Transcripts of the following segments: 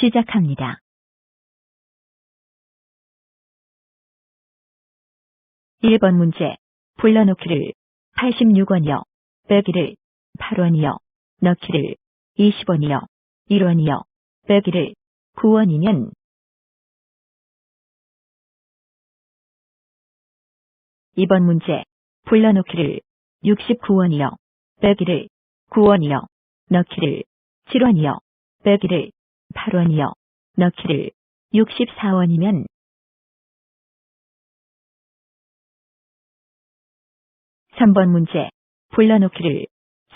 시작합니다. 1번 문제. 불러놓기를 86원이요. 빼기를 8원이요. 넣기를 20원이요. 1원이요. 빼기를 9원이면 2번 문제. 불러놓기를 69원이요. 빼기를 9원이요. 넣기를 7원이요. 빼기를 8원이요. 넣기를 64원이면 3번 문제. 불러놓기를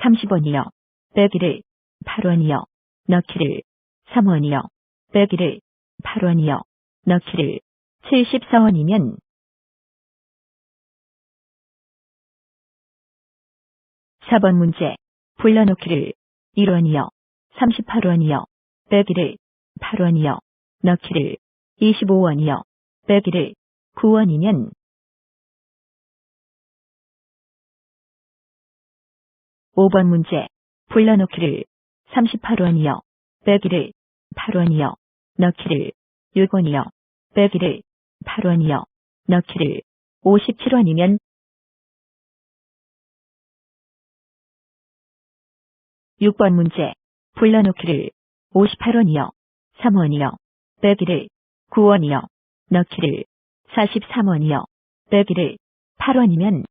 30원이요. 빼기를 8원이요. 넣기를 3원이요. 빼기를 8원이요. 넣기를 74원이면 4번 문제. 불러놓기를 1원이요. 38원이요. 빼기를 8원이요. 넣기를 25원이요. 빼기를 9원이면 5번 문제. 불러놓기를 38원이요. 빼기를 8원이요. 넣기를 6원이요. 빼기를 8원이요. 넣기를 57원이면 6번 문제. 불러놓기를 58원이요. 3원이요. 빼기를 9원이요. 넣기를 43원이요. 빼기를 8원이면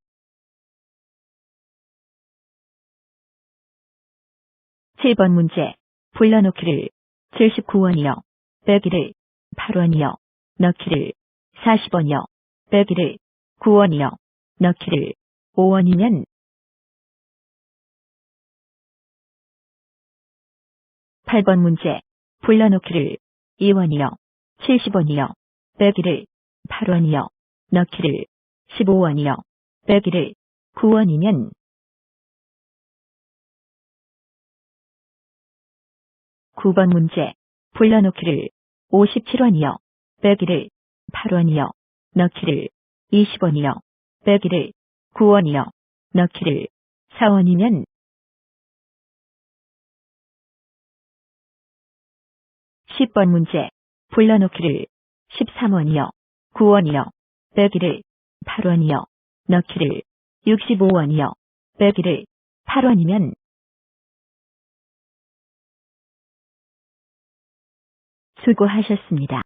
7번 문제. 불러놓기를 79원이요. 빼기를 8원이요. 넣기를 40원이요. 빼기를 9원이요. 넣기를 5원이면 8번 문제. 불러놓기를 2원이요. 70원이요. 빼기를 8원이요. 넣기를 15원이요. 빼기를 9원이면 9번 문제. 불러놓기를 57원이요. 빼기를 8원이요. 넣기를 20원이요. 빼기를 9원이요. 넣기를 4원이면 10번 문제. 불러놓기를 13원이요. 9원이요. 빼기를 8원이요. 넣기를 65원이요. 빼기를 8원이면 수고하셨습니다.